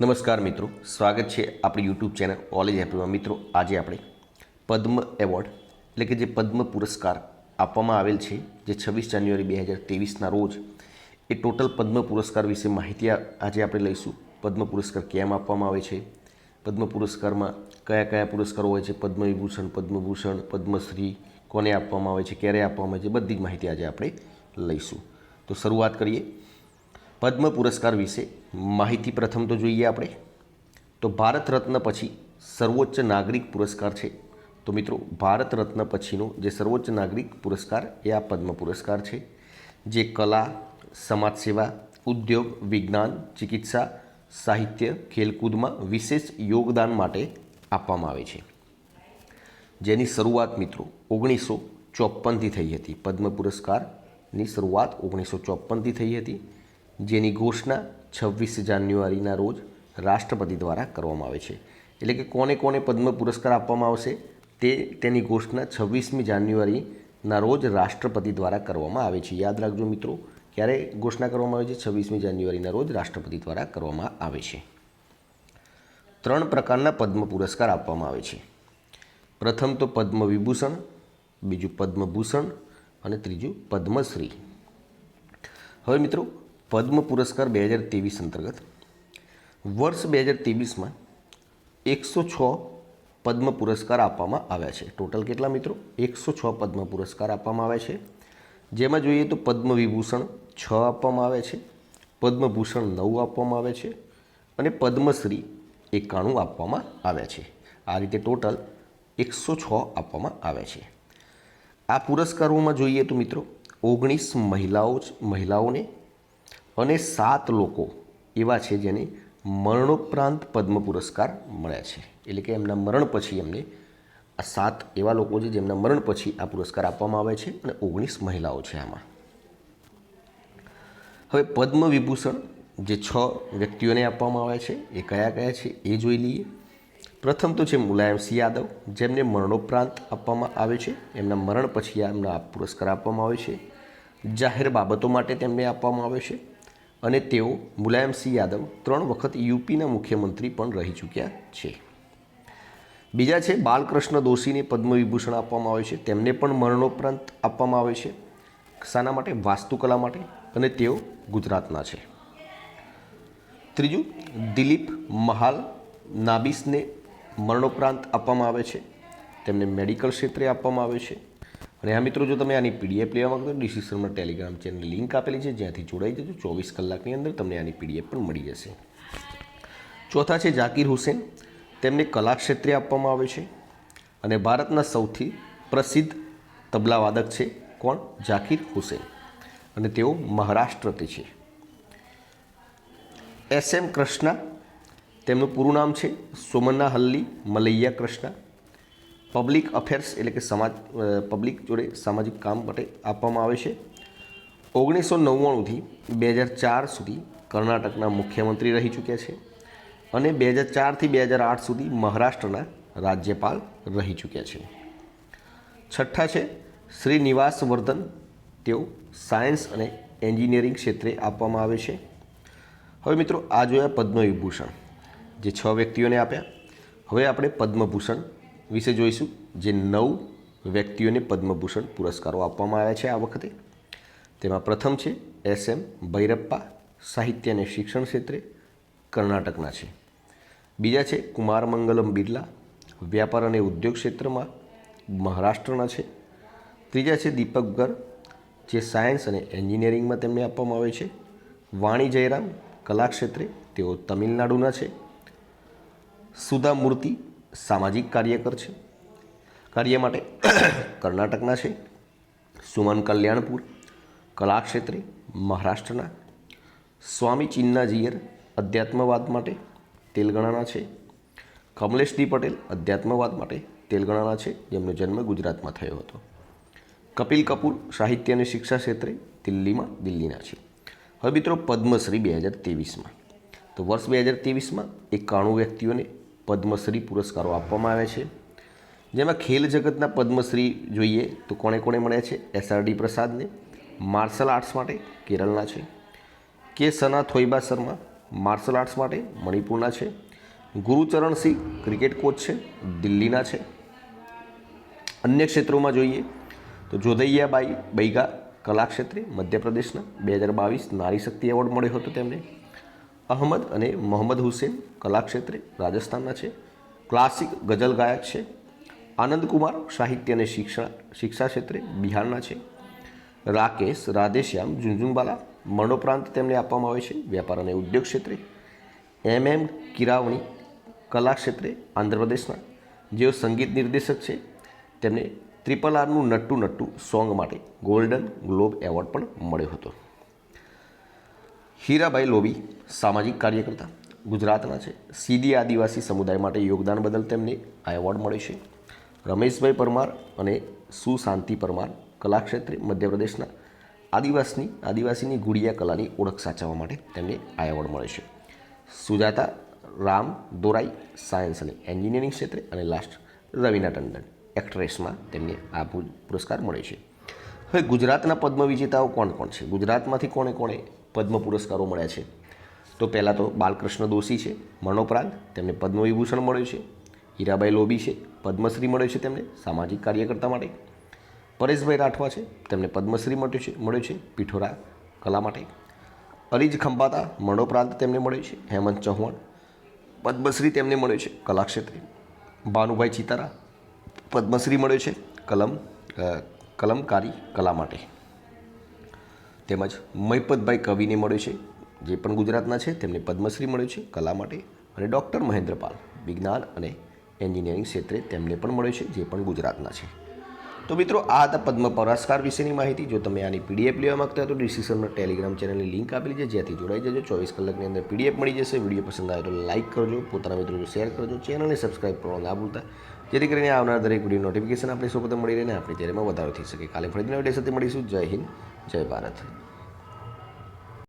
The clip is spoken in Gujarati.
નમસ્કાર મિત્રો, સ્વાગત છે આપણી યુટ્યુબ ચેનલ ઓલેજ હેપીમાં મિત્રો, આજે આપણે પદ્મ એવોર્ડ, એટલે કે જે પદ્મ પુરસ્કાર આપવામાં આવેલ છે, જે છવ્વીસ જાન્યુઆરી બે હજાર ત્રેવીસના રોજ, એ ટોટલ પદ્મ પુરસ્કાર વિશે માહિતી આજે આપણે લઈશું. પદ્મ પુરસ્કાર કેમ આપવામાં આવે છે? પદ્મ પુરસ્કારમાં કયા કયા પુરસ્કારો હોય છે? પદ્મવિભૂષણ પદ્મભૂષણ પદ્મશ્રી કોને આપવામાં આવે છે? ક્યારે આપવામાં આવે છે? બધી જ માહિતી આજે આપણે લઈશું. તો શરૂઆત કરીએ. પદ્મ પુરસ્કાર વિશે માહિતી પ્રથમ તો જોઈએ આપણે. તો ભારત રત્ન પછી સર્વોચ્ચ નાગરિક પુરસ્કાર છે. તો મિત્રો, ભારત રત્ન પછીનો જે સર્વોચ્ચ નાગરિક પુરસ્કાર, એ આ પદ્મ પુરસ્કાર છે. જે કલા સમાજ સેવા ઉદ્યોગ, વિજ્ઞાન, ચિકિત્સા, સાહિત્ય, ખેલકૂદમાં વિશેષ યોગદાન માટે આપવામાં આવે છે. જેની શરૂઆત મિત્રો ઓગણીસો ચોપનથી થઈ હતી. પદ્મ પુરસ્કારની શરૂઆત ઓગણીસો ચોપનથી થઈ હતી. જેની ઘોષણા છવ્વીસ જાન્યુઆરીના રોજ રાષ્ટ્રપતિ દ્વારા કરવામાં આવે છે. એટલે કે કોને કોને પદ્મ પુરસ્કાર આપવામાં આવશે તે, તેની ઘોષણા છવ્વીસમી જાન્યુઆરીના રોજ રાષ્ટ્રપતિ દ્વારા કરવામાં આવે છે. યાદ રાખજો મિત્રો, ક્યારે ઘોષણા કરવામાં આવે છે? છવ્વીસમી જાન્યુઆરીના રોજ રાષ્ટ્રપતિ દ્વારા કરવામાં આવે છે. ત્રણ પ્રકારના પદ્મ પુરસ્કાર આપવામાં આવે છે. પ્રથમ તો પદ્મ વિભૂષણ બીજું પદ્મભૂષણ અને ત્રીજું પદ્મશ્રી. હવે મિત્રો પદ્મ પુરસ્કાર બે હજાર ત્રેવીસ અંતર્ગત વર્ષ બે હજાર ત્રેવીસમાં એકસો છ પદ્મ પુરસ્કાર આપવામાં આવ્યા છે. ટોટલ કેટલા મિત્રો? એકસો છ પદ્મ પુરસ્કાર આપવામાં આવ્યા છે. જેમાં જોઈએ તો પદ્મ વિભૂષણ છ આપવામાં આવે છે. પદ્મભૂષણ નવ આપવામાં આવે છે અને પદ્મશ્રી એકાણું આપવામાં આવ્યા છે. આ રીતે ટોટલ એકસો છ આપવામાં આવ્યા છે. આ પુરસ્કારોમાં જોઈએ તો મિત્રો ઓગણીસ મહિલાઓ મહિલાઓને અને સાત લોકો એવા છે જેને મરણોપરાંત પદ્મ પુરસ્કાર મળ્યા છે. એટલે કે એમના મરણ પછી એમને આ સાત એવા લોકો છે જેમના મરણ પછી આ પુરસ્કાર આપવામાં આવે છે અને ઓગણીસ મહિલાઓ છે આમાં. હવે પદ્મ વિભૂષણ જે છ વ્યક્તિઓને આપવામાં આવે છે એ કયા કયા છે એ જોઈ લઈએ. પ્રથમ તો છે મુલાયમસિંહ યાદવ જેમને મરણોપરાંત આપવામાં આવે છે. એમના મરણ પછી એમને પુરસ્કાર આપવામાં આવે છે. જાહેર બાબતો માટે તેમને આપવામાં આવે છે. અને તેઓ મુલાયમસિંહ યાદવ ત્રણ વખત યુપીના મુખ્યમંત્રી પણ રહી ચૂક્યા છે. બીજા છે, બાલકૃષ્ણ દોશીને પદ્મવિભૂષણ આપવામાં આવે છે. તેમને પણ મરણોપરાંત આપવામાં આવે છે. શાના માટે, વાસ્તુકલા માટે અને તેઓ ગુજરાતના છે. ત્રીજું, દિલીપ મહાલ નાબિસને મરણોપરાંત આપવામાં આવે છે. તેમને મેડિકલ ક્ષેત્રે આપવામાં આવે છે. અને આ મિત્રો, જો તમે આની પીડીએફ લેવા માંગો તો ડિસ્ક્રિપ્શનમાં ટેલિગ્રામ ચેનલ લિંક આપેલી છે, જ્યાંથી જોડાઈ જજો. ચોવીસ કલાકની અંદર તમને આની પીડીએફ પણ મળી જશે. ચોથા છે જાકીર હુસેન. તેમને કલા ક્ષેત્રે આપવામાં આવે છે. અને ભારતના સૌથી પ્રસિદ્ધ તબલાવાદક છે કોણ? જાકીર હુસેન. અને તેઓ મહારાષ્ટ્રથી છે. S M Krishna. તેમનું પૂરું નામ છે Somanahalli, Mallaiah Krishna. Public affairs એટલે કે સમાજ પબ્લિક જોડે સામાજિક કામ માટે આપવામાં આવે છે. ઓગણીસો નવ્વાણુંથી બે હજાર ચાર સુધી કર્ણાટકના મુખ્યમંત્રી રહી ચૂક્યા છે અને બે હજાર ચારથી બે હજાર આઠ સુધી મહારાષ્ટ્રના રાજ્યપાલ રહી ચૂક્યા છે. છઠ્ઠા છે શ્રીનિવાસ વર્ધન તેઓ સાયન્સ અને એન્જિનિયરિંગ ક્ષેત્રે આપવામાં આવે છે. હવે મિત્રો આ જોયા પદ્મવિભૂષણ, જે છ વ્યક્તિઓને આપ્યા. હવે આપણે પદ્મભૂષણ વિશે જોઈશું, જે નવ વ્યક્તિઓને પદ્મભૂષણ પુરસ્કારો આપવામાં આવ્યા છે આ વખતે. તેમાં પ્રથમ છે એસ એમ ભૈરપ્પા, સાહિત્ય અને શિક્ષણ ક્ષેત્રે કર્ણાટકના છે. બીજા છે કુમાર મંગલમ બિરલા, વ્યાપાર અને ઉદ્યોગ ક્ષેત્રમાં મહારાષ્ટ્રના છે. ત્રીજા છે દીપક ગર, જે સાયન્સ અને એન્જિનિયરિંગમાં તેમને આપવામાં આવે છે. વાણી જયરામ, કલા ક્ષેત્રે, તેઓ તમિલનાડુના છે. સુધા મૂર્તિ સામાજિક કાર્યકર છે. કાર્ય માટે કર્ણાટકના છે. સુમન કલ્યાણપુર, કલાક્ષેત્રે, મહારાષ્ટ્રના. સ્વામી ચિન્નાજીયર અધ્યાત્મવાદ માટે તેલગણાના છે. કમલેશજી પટેલ અધ્યાત્મવાદ માટે તેલગણાના છે. જેમનો જન્મ ગુજરાતમાં થયો હતો. કપિલ કપૂર સાહિત્ય અને શિક્ષા ક્ષેત્રે દિલ્હીમાં દિલ્હીના છે. હવે મિત્રો પદ્મશ્રી બે હજાર ત્રેવીસમાં. તો વર્ષ બે હજાર ત્રેવીસમાં એકાણું વ્યક્તિઓને પદ્મશ્રી પુરસ્કારો આપવામાં આવ્યા છે. જેમાં ખેલ જગતના પદ્મશ્રી જોઈએ તો કોણે કોણે મળ્યા છે? એસઆરડી પ્રસાદને માર્શલ આર્ટ્સ માટે કેરળના છે. કે સના થોઈબા શર્મા માર્શલ આર્ટ્સ માટે મણિપુરના છે. ગુરુચરણ સિંહ ક્રિકેટ કોચ છે, દિલ્હીના છે. અન્ય ક્ષેત્રોમાં જોઈએ તો જોધૈયાબાઈ બૈગા કલા ક્ષેત્રે મધ્યપ્રદેશના બે હજાર બાવીસ નારી શક્તિ એવોર્ડ મળ્યો હતો તેમને. અહમદ અને મોહમ્મદ હુસેન કલા ક્ષેત્રે રાજસ્થાનના છે. ક્લાસિક ગઝલ ગાયક છે. આનંદકુમાર સાહિત્ય અને શિક્ષા શિક્ષા ક્ષેત્રે બિહારના છે. રાકેશ રાધેશ્યામ ઝુંઝુંબાલા મરણોપરાંત તેમને આપવામાં આવે છે. વેપાર અને ઉદ્યોગ ક્ષેત્રે એમ એમ કિરાવણી કલા ક્ષેત્રે આંધ્રપ્રદેશના. જેઓ સંગીત નિર્દેશક છે, તેમને ત્રિપલ આરનું નટ્ટુ નટ્ટુ સોંગ માટે ગોલ્ડન ગ્લોબ એવોર્ડ પણ મળ્યો હતો. હીરાભાઈ લોબી, સામાજિક કાર્યકર્તા, ગુજરાતના છે. સીધી આદિવાસી સમુદાય માટે યોગદાન બદલ તેમને આ એવોર્ડ મળ્યો છે. રમેશભાઈ પરમાર અને સુશાંતિ પરમાર કલા ક્ષેત્રે મધ્યપ્રદેશના આદિવાસની, આદિવાસીની ગુડિયા કલાની ઓળખ સાચવવા માટે તેમને આ એવોર્ડ મળે છે. સુજાતા રામ દોરાઈ, સાયન્સ અને એન્જિનિયરિંગ ક્ષેત્રે અને લાસ્ટ રવિના ટંડન એક્ટ્રેસમાં તેમને આ પુરસ્કાર મળે છે. હવે ગુજરાતના પદ્મ વિજેતાઓ કોણ કોણ છે? ગુજરાતમાંથી કોણે કોણે પદ્મ પુરસ્કારો મળ્યા છે. તો પહેલાં તો બાલકૃષ્ણ દોશી છે મરણોપરાંત તેમને પદ્મવિભૂષણ મળ્યું છે. હીરાબાઈ લોબી છે, પદ્મશ્રી મળ્યો છે તેમને સામાજિક કાર્યકર્તા માટે. પરેશભાઈ રાઠવા છે, તેમને પદ્મશ્રી મળ્યું છે, મળ્યો છે, પીઠોરા કલા માટે. અરીજ ખંભાતા મરણોપરાંત તેમને મળ્યો છે, હેમંત ચૌહાણ, પદ્મશ્રી તેમને મળ્યો છે કલા ક્ષેત્રે ભાનુભાઈ ચિતારા, પદ્મશ્રી મળ્યો છે, કલમ કલમકારી કલા માટે. તેમજ મહિપતભાઈ કવિને મળ્યો છે, જે પણ ગુજરાતના છે, તેમને પદ્મશ્રી મળ્યો છે, કલા માટે, અને ડૉક્ટર મહેન્દ્રપાલ, વિજ્ઞાન અને એન્જિનિયરિંગ ક્ષેત્રે તેમને પણ મળ્યો છે, જે પણ ગુજરાતના છે. તો મિત્રો, આ હતા પદ્મ પુરસ્કાર વિશેની માહિતી. જો તમે આની પીડીએફ લેવા માગતા હો તો ડિસ્ક્રિપ્શનમાં ટેલિગ્રામ ચેનલની લિંક આપેલી છે જ્યાંથી જોડાઈ જજો. ચોવીસ કલાકની અંદર પીડીએફ મળી જશે. વીડિયો પસંદ આવે તો લાઇક કરજો, પોતાના મિત્રો શેર કરજો, ચેનલને સબસ્ક્રાઇબ કરવાનું ના ભૂલતા. જેથી કરીને આવનાર દરેક વીડિયો નોટિફિકેશન આપણે સૌપ્રથમ મળી રહે અને આપણી ચેનલમાં વધારો થઈ શકે. કાલે ફરીથી નવી ડે સાથે મળીશું. જય હિન્દ. જય ભારત.